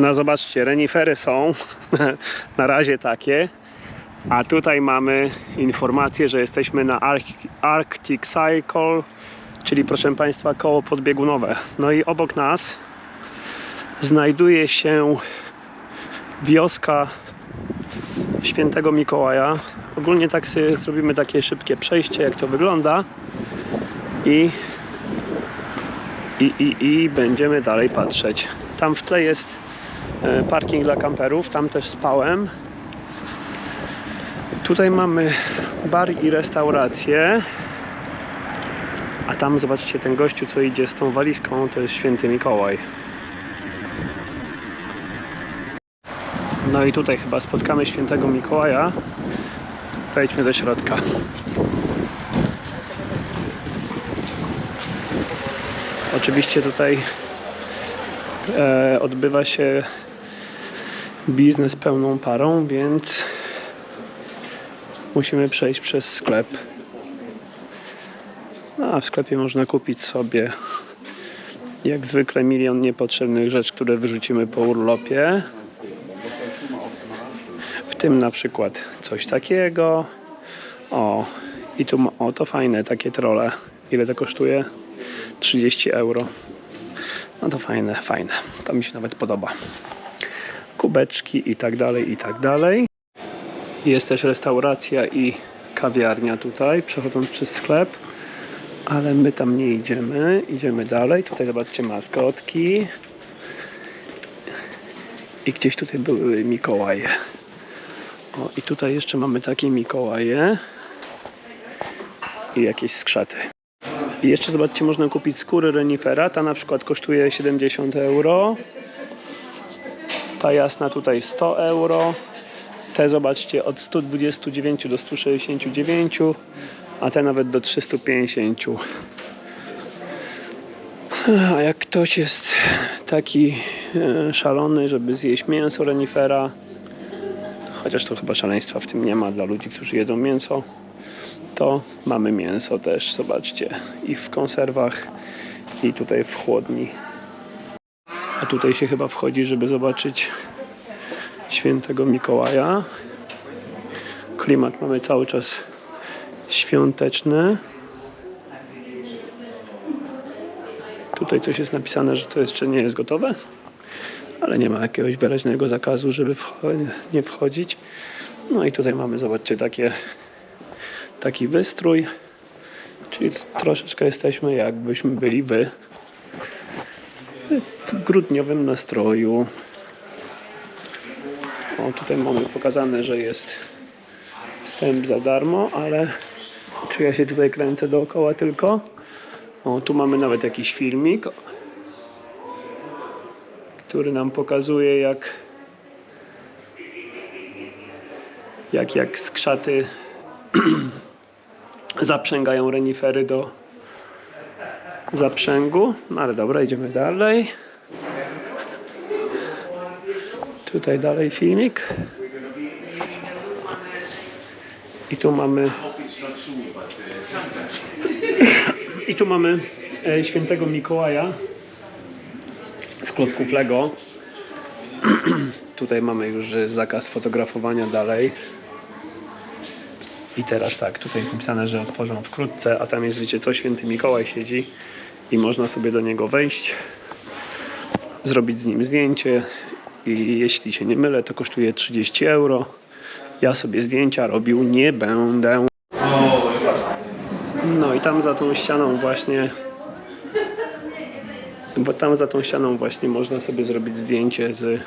No zobaczcie, renifery są na razie takie. A tutaj mamy informację, że jesteśmy na Arc- Arctic Cycle, czyli proszę Państwa koło podbiegunowe. No i obok nas znajduje się wioska Świętego Mikołaja. Ogólnie tak sobie zrobimy takie szybkie przejście, jak to wygląda. I, i, i, i będziemy dalej patrzeć. Tam w tle jest parking dla kamperów, tam też spałem. Tutaj mamy bar i restaurację. A tam zobaczcie ten gościu, co idzie z tą walizką, to jest święty Mikołaj. No i tutaj chyba spotkamy świętego Mikołaja. Wejdźmy do środka. Oczywiście tutaj e, odbywa się biznes pełną parą, więc musimy przejść przez sklep. No, a w sklepie można kupić sobie jak zwykle milion niepotrzebnych rzeczy, które wyrzucimy po urlopie. W tym na przykład coś takiego. O, i tu o to fajne takie trole. Ile to kosztuje? 30 euro. No to fajne, fajne. To mi się nawet podoba. Kubeczki i tak dalej, i tak dalej. Jest też restauracja i kawiarnia tutaj, przechodząc przez sklep. Ale my tam nie idziemy. Idziemy dalej. Tutaj zobaczcie maskotki. I gdzieś tutaj były Mikołaje. O, i tutaj jeszcze mamy takie Mikołaje. I jakieś skrzaty. I jeszcze zobaczcie, można kupić skóry renifera. Ta na przykład kosztuje 70 euro. Ta jasna tutaj 100 euro. Te zobaczcie od 129 do 169, a te nawet do 350. A jak ktoś jest taki e, szalony, żeby zjeść mięso renifera, chociaż to chyba szaleństwa w tym nie ma dla ludzi, którzy jedzą mięso, to mamy mięso też, zobaczcie, i w konserwach, i tutaj w chłodni. A tutaj się chyba wchodzi, żeby zobaczyć świętego Mikołaja. Klimat mamy cały czas świąteczny. Tutaj coś jest napisane, że to jeszcze nie jest gotowe, ale nie ma jakiegoś wyraźnego zakazu, żeby nie wchodzić. No i tutaj mamy, zobaczcie, takie, taki wystrój, czyli troszeczkę jesteśmy jakbyśmy byli w grudniowym nastroju. O, tutaj mamy pokazane, że jest wstęp za darmo, ale czy ja się tutaj kręcę dookoła tylko? O, tu mamy nawet jakiś filmik, który nam pokazuje jak jak, jak skrzaty zaprzęgają renifery do zaprzęgu. No ale dobra, idziemy dalej. Tutaj dalej filmik. I tu mamy. I tu mamy e, świętego Mikołaja z klocków Lego. Tutaj mamy już zakaz fotografowania dalej. I teraz tak, tutaj jest napisane, że otworzą wkrótce, a tam jest, wiecie co, święty Mikołaj siedzi i można sobie do niego wejść, zrobić z nim zdjęcie i jeśli się nie mylę, to kosztuje 30 euro. Ja sobie zdjęcia robił nie będę. No i tam za tą ścianą właśnie bo tam za tą ścianą właśnie można sobie zrobić zdjęcie z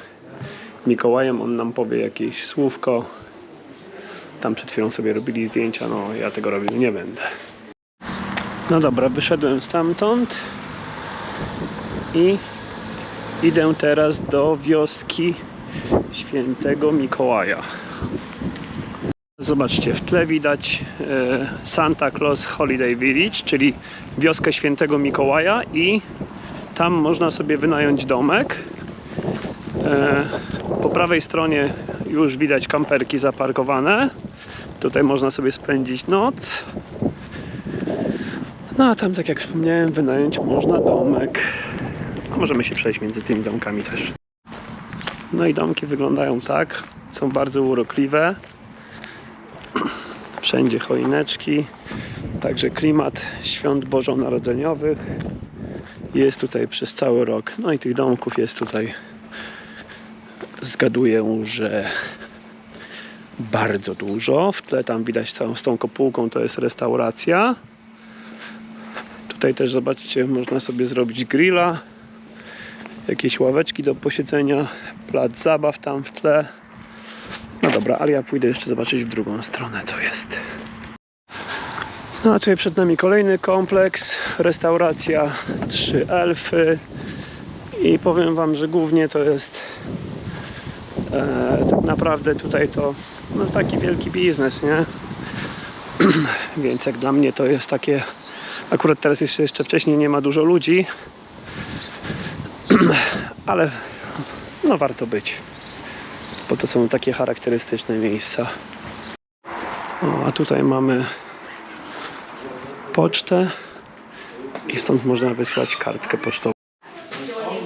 Mikołajem. On nam powie jakieś słówko. Tam przed chwilą sobie robili zdjęcia, no ja tego robił nie będę. No dobra, wyszedłem stamtąd i idę teraz do wioski świętego Mikołaja. Zobaczcie, w tle widać e, Santa Claus Holiday Village, czyli wioskę świętego Mikołaja i tam można sobie wynająć domek. E, po prawej stronie już widać kamperki zaparkowane. Tutaj można sobie spędzić noc. No a tam, tak jak wspomniałem, wynająć można domek. A możemy się przejść między tymi domkami też. No i domki wyglądają tak. Są bardzo urokliwe. Wszędzie choineczki. Także klimat świąt bożonarodzeniowych jest tutaj przez cały rok. No i tych domków jest tutaj, zgaduję, że bardzo dużo. W tle tam widać tą, z tą kopułką to jest restauracja. Tutaj też zobaczcie, można sobie zrobić grilla. Jakieś ławeczki do posiedzenia, plac zabaw tam w tle. No dobra, ale ja pójdę jeszcze zobaczyć w drugą stronę, co jest. No a tutaj przed nami kolejny kompleks, restauracja Trzy Elfy i powiem Wam, że głównie to jest e, tak naprawdę tutaj to no, taki wielki biznes, nie? Więc jak dla mnie to jest takie, akurat teraz jeszcze, jeszcze wcześniej nie ma dużo ludzi, ale no warto być, bo to są takie charakterystyczne miejsca. O, a tutaj mamy pocztę i stąd można wysłać kartkę pocztową.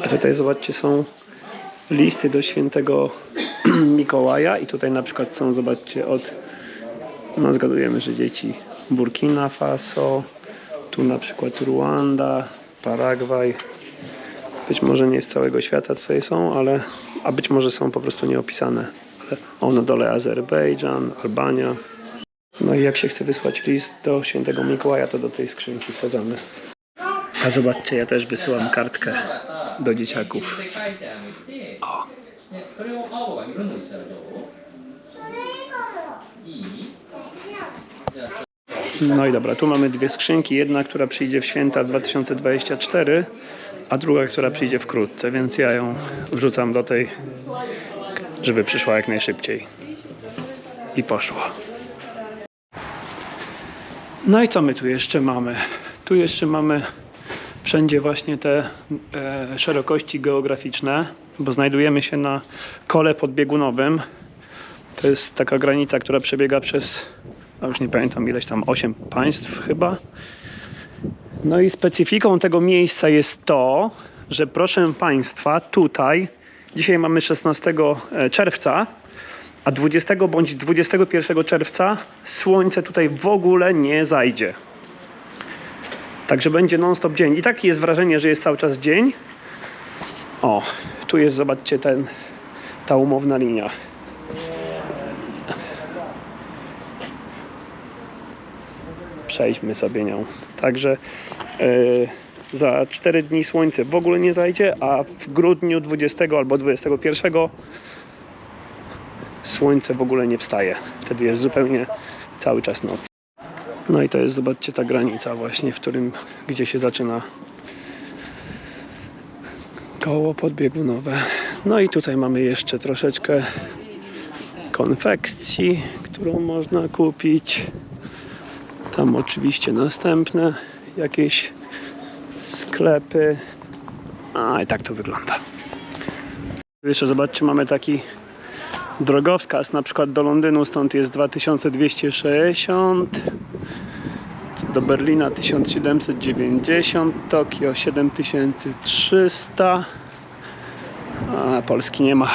A tutaj zobaczcie są listy do świętego Mikołaja i tutaj na przykład są, zobaczcie, od, no zgadujemy, że dzieci Burkina Faso, tu na przykład Ruanda, Paragwaj, być może nie z całego świata tutaj są, ale, a być może są po prostu nieopisane. Ale o, na dole Azerbejdżan, Albania. No i jak się chce wysłać list do świętego Mikołaja, to do tej skrzynki wsadzamy. A zobaczcie, ja też wysyłam kartkę do dzieciaków. O. ね、それを青が色塗りしたらどういいじゃあ No i dobra, tu mamy dwie skrzynki. Jedna, która przyjdzie w święta 2024, a druga, która przyjdzie wkrótce, więc ja ją wrzucam do tej, żeby przyszła jak najszybciej. I poszła. No i co my tu jeszcze mamy? Tu jeszcze mamy wszędzie właśnie te e, szerokości geograficzne, bo znajdujemy się na kole podbiegunowym. To jest taka granica, która przebiega przez, a już nie pamiętam ileś tam, 8 państw chyba. No i specyfiką tego miejsca jest to, że proszę Państwa, tutaj, dzisiaj mamy 16 czerwca, a 20 bądź 21 czerwca słońce tutaj w ogóle nie zajdzie. Także będzie non-stop dzień. I takie jest wrażenie, że jest cały czas dzień. O, tu jest, zobaczcie, ten, ta umowna linia. Przejdźmy sobie nią. Także yy, za 4 dni słońce w ogóle nie zajdzie, a w grudniu 20 albo 21 słońce w ogóle nie wstaje. Wtedy jest zupełnie cały czas noc. No i to jest, zobaczcie, ta granica właśnie, w którym, gdzie się zaczyna koło podbiegunowe. No i tutaj mamy jeszcze troszeczkę konfekcji, którą można kupić. Tam oczywiście następne jakieś sklepy. A i tak to wygląda. Jeszcze zobaczcie, mamy taki drogowskaz na przykład do Londynu, stąd jest 2260 do Berlina 1790 Tokio 7300 a Polski nie ma.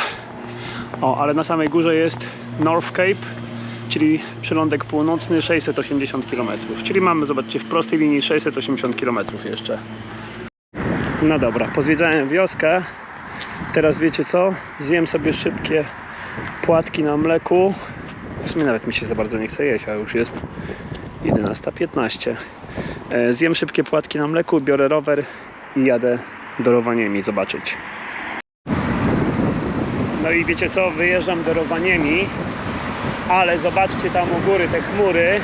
O, ale na samej górze jest North Cape czyli przylądek północny 680 km czyli mamy, zobaczcie, w prostej linii 680 km jeszcze. No dobra, pozwiedzałem wioskę. Teraz wiecie co? zjem sobie szybkie płatki na mleku. W sumie nawet mi się za bardzo nie chce jeść, a już jest 11.15. E, Zjem szybkie płatki na mleku, biorę rower i jadę do Rowaniemi zobaczyć. No i wiecie co, wyjeżdżam do Rowaniemi, ale zobaczcie tam u góry te chmury.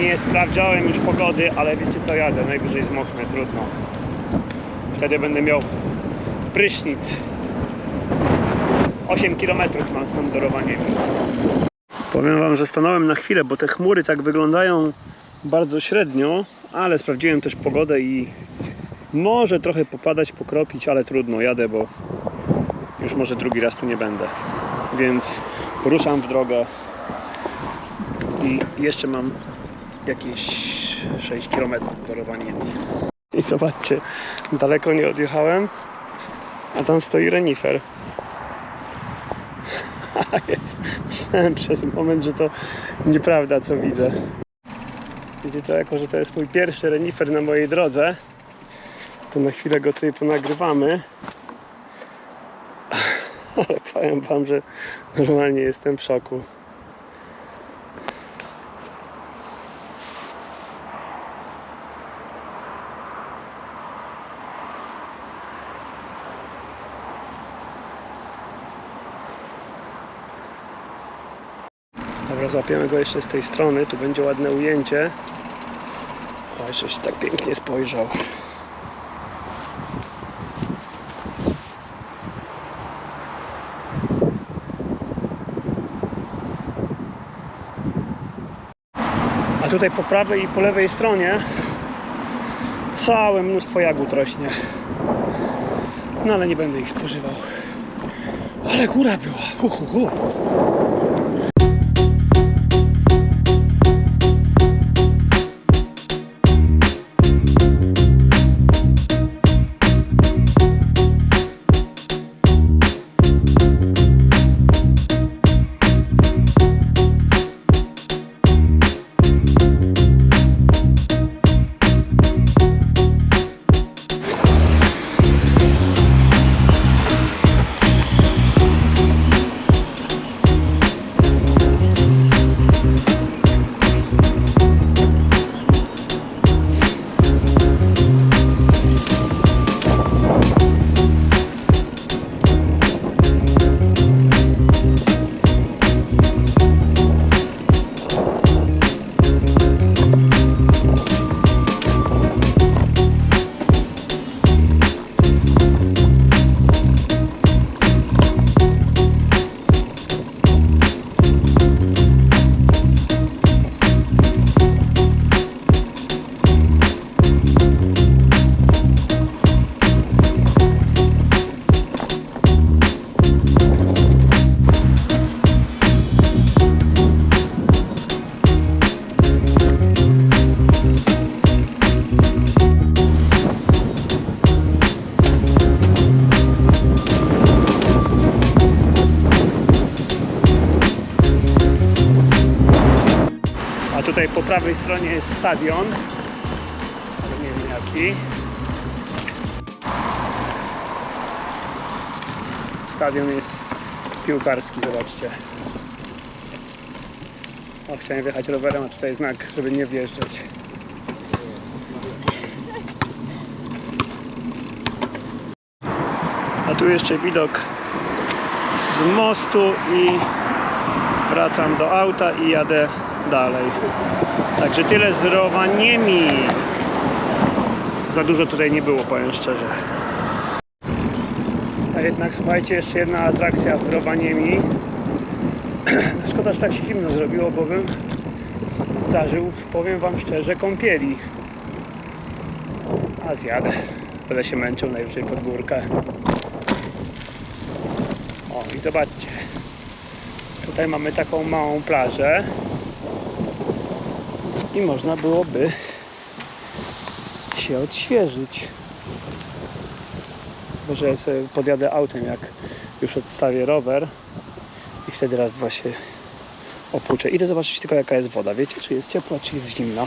Nie sprawdzałem już pogody, ale wiecie co, jadę, najwyżej zmoknę, trudno. Wtedy będę miał prysznic 8 km mam stąd do Rowaniemi. Powiem Wam, że stanąłem na chwilę, bo te chmury tak wyglądają bardzo średnio, ale sprawdziłem też pogodę i może trochę popadać, pokropić, ale trudno, jadę, bo już może drugi raz tu nie będę. Więc ruszam w drogę i jeszcze mam jakieś 6 km do. I zobaczcie, daleko nie odjechałem, a tam stoi renifer. Myślałem przez moment, że to nieprawda, co widzę. To, jako że to jest mój pierwszy renifer na mojej drodze, to na chwilę go tutaj ponagrywamy. Ale powiem wam, że normalnie jestem w szoku. Złapiemy go jeszcze z tej strony. Tu będzie ładne ujęcie. O, jeszcze się tak pięknie spojrzał. A tutaj po prawej i po lewej stronie całe mnóstwo jagód rośnie. No ale nie będę ich spożywał. Ale góra była. Hu, hu, hu. Prawej stronie jest stadion. Ale nie wiem jaki. Stadion jest piłkarski, zobaczcie. O, chciałem wjechać rowerem, a tutaj znak, żeby nie wjeżdżać. A tu jeszcze widok z mostu i wracam do auta i jadę dalej. Także tyle z Rowaniemi. Za dużo tutaj nie było, powiem szczerze. A jednak słuchajcie, jeszcze jedna atrakcja w Rowaniemi. Szkoda, że tak się zimno zrobiło, bo bym zażył, powiem wam szczerze, kąpieli. A zjadę. Będę się męczył najwyżej pod górkę. O i zobaczcie. Tutaj mamy taką małą plażę i można byłoby się odświeżyć. Może ja sobie podjadę autem, jak już odstawię rower i wtedy raz, dwa się opłuczę. Idę zobaczyć tylko jaka jest woda. Wiecie, czy jest ciepła, czy jest zimna.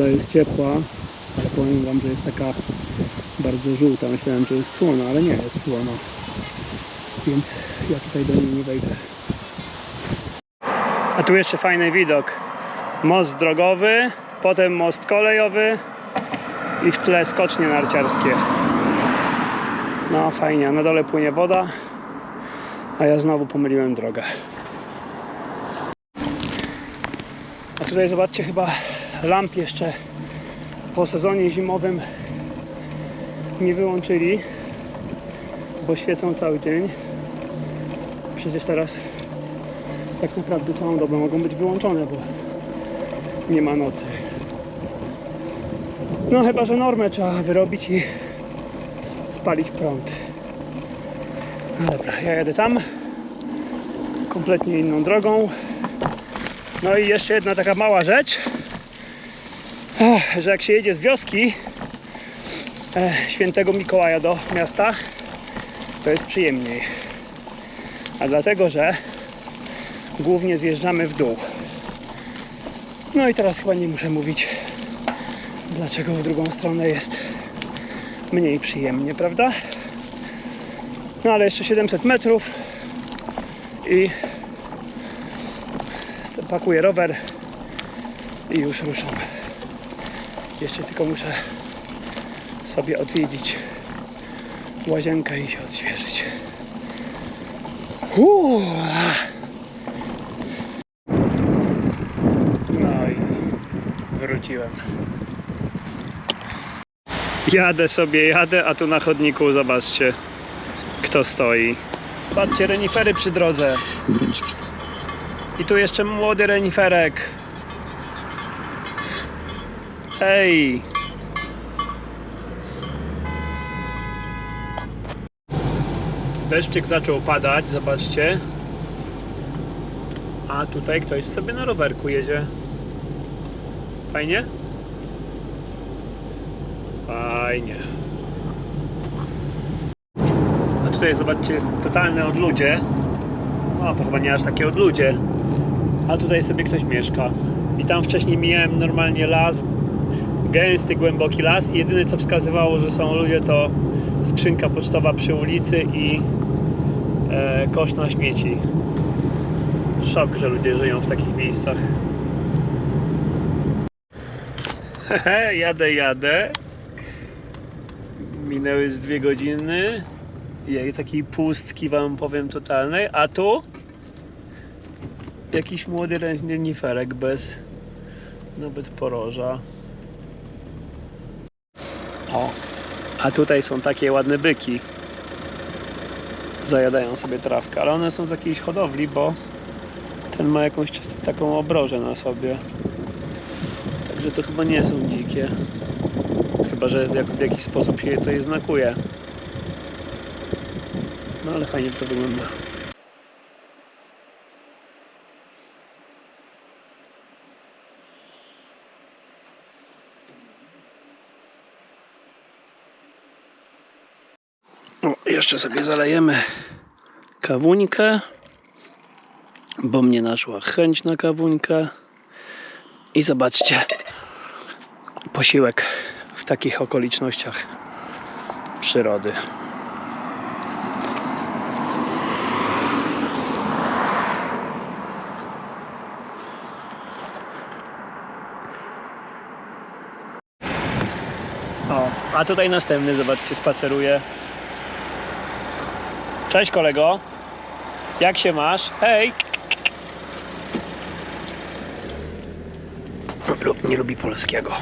Woda jest ciepła, ale powiem Wam, że jest taka bardzo żółta. Myślałem, że jest słona, ale nie jest słona. Więc ja tutaj do niej nie wejdę. A tu jeszcze fajny widok. Most drogowy, potem most kolejowy i w tle skocznie narciarskie. No fajnie, na dole płynie woda, a ja znowu pomyliłem drogę. A tutaj zobaczcie, chyba lamp jeszcze po sezonie zimowym nie wyłączyli, bo świecą cały dzień. przecież teraz tak naprawdę całą dobę mogą być wyłączone, bo nie ma nocy. No chyba, że normę trzeba wyrobić i spalić prąd. No dobra, ja jadę tam. Kompletnie inną drogą. No i jeszcze jedna taka mała rzecz, że jak się jedzie z wioski e, świętego Mikołaja do miasta, to jest przyjemniej. A dlatego, że głównie zjeżdżamy w dół. No i teraz chyba nie muszę mówić, dlaczego w drugą stronę jest mniej przyjemnie, prawda? No ale jeszcze 700 metrów i pakuję rower i już ruszam. Jeszcze tylko muszę sobie odwiedzić łazienkę i się odświeżyć. Uuu. No i wróciłem. Jadę sobie, jadę, a tu na chodniku zobaczcie kto stoi. Patrzcie, renifery przy drodze. I tu jeszcze młody reniferek. Ej! Deszczyk zaczął padać, zobaczcie. A tutaj ktoś sobie na rowerku jedzie. Fajnie? Fajnie. A tutaj zobaczcie, jest totalne odludzie. No to chyba nie aż takie odludzie. A tutaj sobie ktoś mieszka. I tam wcześniej mijałem normalnie las, gęsty, głęboki las i jedyne co wskazywało, że są ludzie to skrzynka pocztowa przy ulicy i e, kosz na śmieci. Szok, że ludzie żyją w takich miejscach. Hehe, jadę, jadę. Minęły z dwie godziny. I takiej pustki wam powiem totalnej. A tu jakiś młody reniferek bez nawet poroża. O, a tutaj są takie ładne byki. Zajadają sobie trawkę, ale one są z jakiejś hodowli, bo ten ma jakąś taką obrożę na sobie. Także to chyba nie są dzikie. Chyba, że w jakiś sposób się je je znakuje. No ale fajnie to wygląda. O, jeszcze sobie zalejemy kawuńkę, bo mnie naszła chęć na kawuńkę. I zobaczcie, posiłek w takich okolicznościach przyrody. O, a tutaj następny, zobaczcie, spaceruje. Cześć kolego. Jak się masz? Hej! Nie lubi polskiego.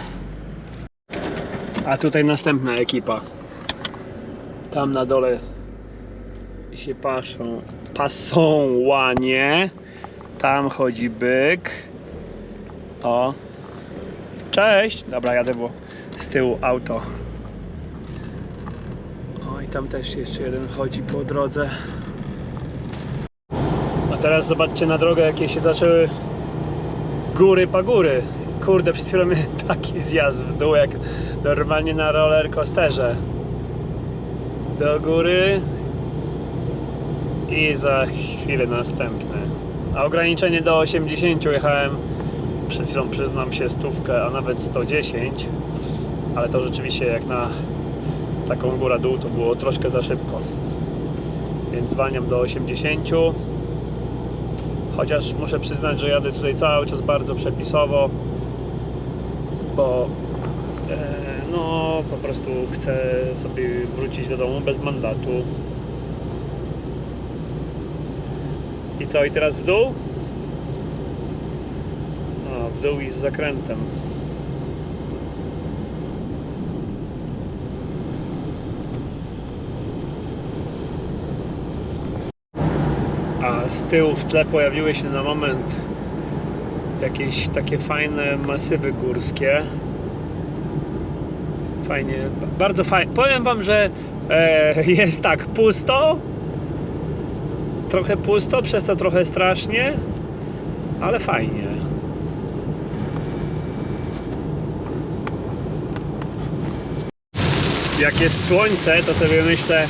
A tutaj następna ekipa. Tam na dole się paszą, pasą łanie. Tam chodzi byk. O. Cześć! Dobra, jadę, bo z tyłu auto. Tam też jeszcze jeden chodzi po drodze. A teraz zobaczcie na drogę, jakie się zaczęły góry pagóry. Kurde, przed chwilą miałem taki zjazd w dół, jak normalnie na roller coasterze. Do góry i za chwilę następne. A ograniczenie do 80 jechałem przed chwilą przyznam się stówkę, a nawet 110 ale to rzeczywiście jak na taką góra dół to było troszkę za szybko. Więc zwalniam do 80 chociaż muszę przyznać, że jadę tutaj cały czas bardzo przepisowo bo e, no po prostu chcę sobie wrócić do domu bez mandatu. I co, i teraz w dół? A, w dół i z zakrętem z tyłu w tle pojawiły się na moment jakieś takie fajne masywy górskie. Fajnie, bardzo fajnie. Powiem Wam, że e, jest tak pusto, trochę pusto, przez to trochę strasznie, ale fajnie. Jak jest słońce, to sobie myślę,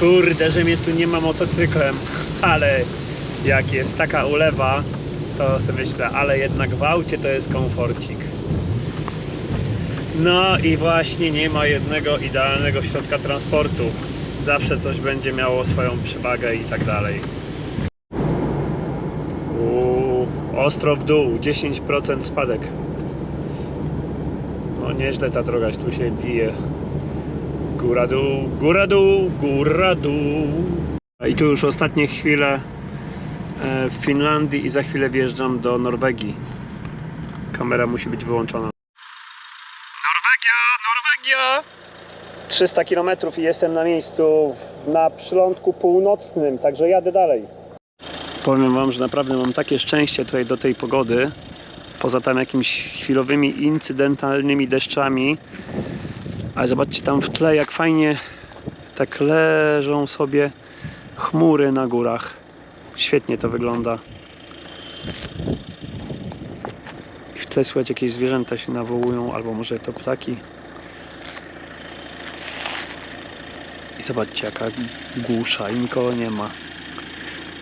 kurde, że mnie tu nie ma motocyklem, ale jak jest taka ulewa, to sobie myślę, ale jednak w aucie to jest komforcik. No i właśnie nie ma jednego idealnego środka transportu. Zawsze coś będzie miało swoją przewagę i tak dalej. Uuu, ostro w dół, 10% spadek. No nieźle ta droga tu się bije. Góra dół, góra dół, góra dół. I tu już ostatnie chwile e, w Finlandii i za chwilę wjeżdżam do Norwegii. Kamera musi być wyłączona. Norwegia, Norwegia! 300 km i jestem na miejscu na przylądku północnym, także jadę dalej. Powiem Wam, że naprawdę mam takie szczęście tutaj do tej pogody. Poza tam jakimiś chwilowymi incydentalnymi deszczami. Ale zobaczcie tam w tle, jak fajnie tak leżą sobie chmury na górach. Świetnie to wygląda. I w tle słychać jakieś zwierzęta się nawołują, albo może to ptaki. I zobaczcie jaka głusza i nikogo nie ma.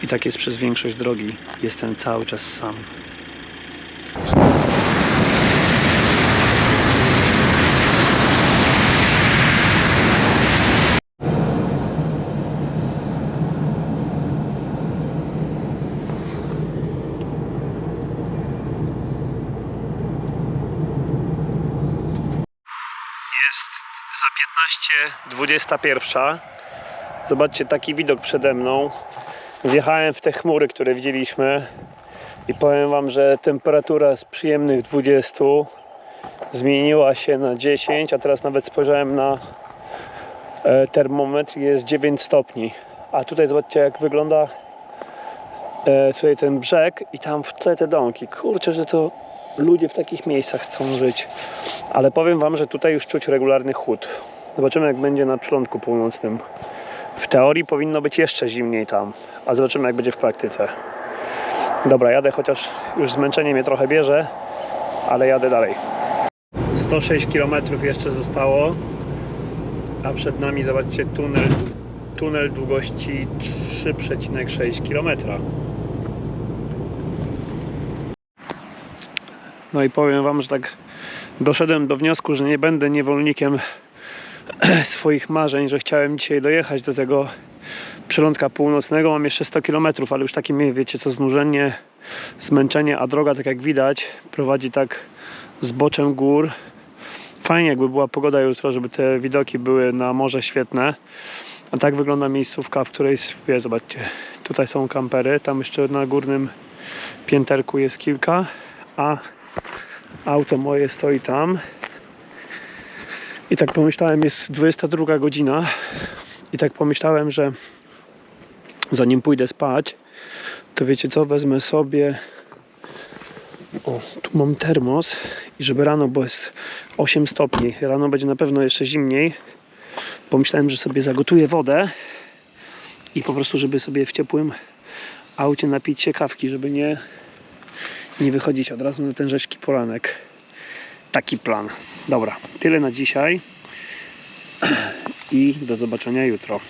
I tak jest przez większość drogi. Jestem cały czas sam. 15.21. Zobaczcie taki widok przede mną. Wjechałem w te chmury, które widzieliśmy i powiem Wam, że temperatura z przyjemnych 20 zmieniła się na 10, a teraz nawet spojrzałem na e, termometr jest 9 stopni. A tutaj zobaczcie jak wygląda e, tutaj ten brzeg i tam w tle te domki. Kurczę, że to ludzie w takich miejscach chcą żyć. Ale powiem Wam, że tutaj już czuć regularny chłód. Zobaczymy jak będzie na przylądku północnym. W teorii powinno być jeszcze zimniej tam, a zobaczymy jak będzie w praktyce. Dobra, jadę, chociaż już zmęczenie mnie trochę bierze, ale jadę dalej. 106 km jeszcze zostało, a przed nami zobaczcie tunel, tunel długości 3,6 km. No i powiem Wam, że tak doszedłem do wniosku, że nie będę niewolnikiem swoich marzeń, że chciałem dzisiaj dojechać do tego przylądka północnego. Mam jeszcze 100 km, ale już takie wiecie co, znużenie, zmęczenie, a droga, tak jak widać, prowadzi tak zboczem gór. Fajnie jakby była pogoda jutro, żeby te widoki były na morze świetne. A tak wygląda miejscówka, w której, wie, zobaczcie, tutaj są kampery, tam jeszcze na górnym pięterku jest kilka, a auto moje stoi tam. I tak pomyślałem, jest 22 godzina. I tak pomyślałem, że zanim pójdę spać, to wiecie co, wezmę sobie. O, tu mam termos i żeby rano, bo jest 8 stopni, rano będzie na pewno jeszcze zimniej. Pomyślałem, że sobie zagotuję wodę i po prostu, żeby sobie w ciepłym aucie napić się kawki, żeby nie, nie wychodzić od razu na ten rzeźki poranek. Taki plan. Dobra, tyle na dzisiaj i do zobaczenia jutro.